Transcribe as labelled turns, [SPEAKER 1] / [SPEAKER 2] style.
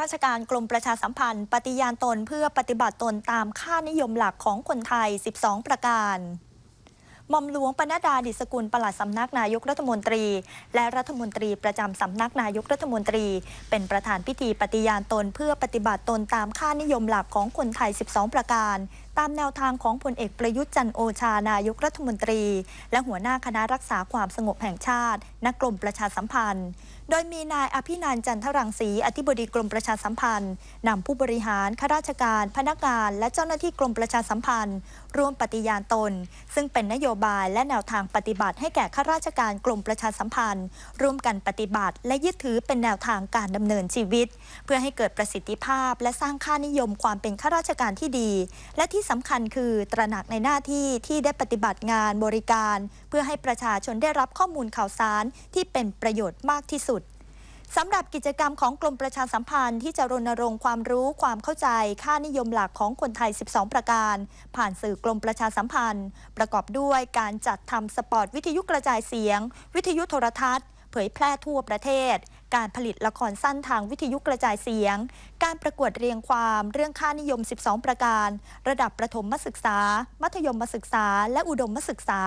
[SPEAKER 1] ราชการกรมประชาสัมพันธ์ ปฏิญาณตนเพื่อปฏิบัติตนตามค่านิยมหลักของคนไทย 12 ประการ ม่อมหลวงปนดดาดิสกุลปลัดสำนักนายกรัฐมนตรี และรัฐมนตรีประจำสำนักนายกรัฐมนตรี เป็นประธานพิธีปฏิญาณตนเพื่อปฏิบัติตนตามค่านิยมหลักของคนไทย 12 ประการ ตามแนวทางของพลเอกประยุทธ์จันทร์โอชานายกรัฐมนตรี และหัวหน้าคณะรักษาความสงบแห่งชาติณกรมประชาสัมพันธ์ โดยมีนายอภินันท์จันทรังสีอธิบดีกรมประชาสัมพันธ์นำผู้บริหารข้าราชการ พนักงาน และเจ้าหน้าที่กรมประชาสัมพันธ์ร่วมปฏิญาณตน ซึ่งเป็นนโยบายและแนวทางปฏิบัติให้แก่ข้าราชการกรมประชาสัมพันธ์ ร่วมกันปฏิบัติ และยึดถือเป็นแนวทางการดำเนินชีวิต เพื่อให้เกิดประสิทธิภาพ และสร้างค่านิยมความเป็นข้าราชการที่ดี และที่สำคัญคือตระหนักในหน้าที่ที่ได้ปฏิบัติงานบริการ เพื่อให้ประชาชนได้รับข้อมูลข่าวสารที่เป็นประโยชน์มากที่สุด สำหรับกิจกรรมของกรมประชาสัมพันธ์ที่จะรณรงค์ความรู้ความเข้าใจ ค่านิยมหลักของคนไทย 12 ประการ ผ่านสื่อกรมประชาสัมพันธ์ ประกอบด้วยการจัดทำสปอตวิทยุกระจายเสียง วิทยุโทรทัศน์ เผยแพร่ทั่วประเทศ การผลิตละครสั้นทางวิทยุกระจายเสียง การประกวดเรียงความเรื่องค่านิยม 12 ประการ ระดับประถมศึกษา มัธยมศึกษา และอุดมศึกษา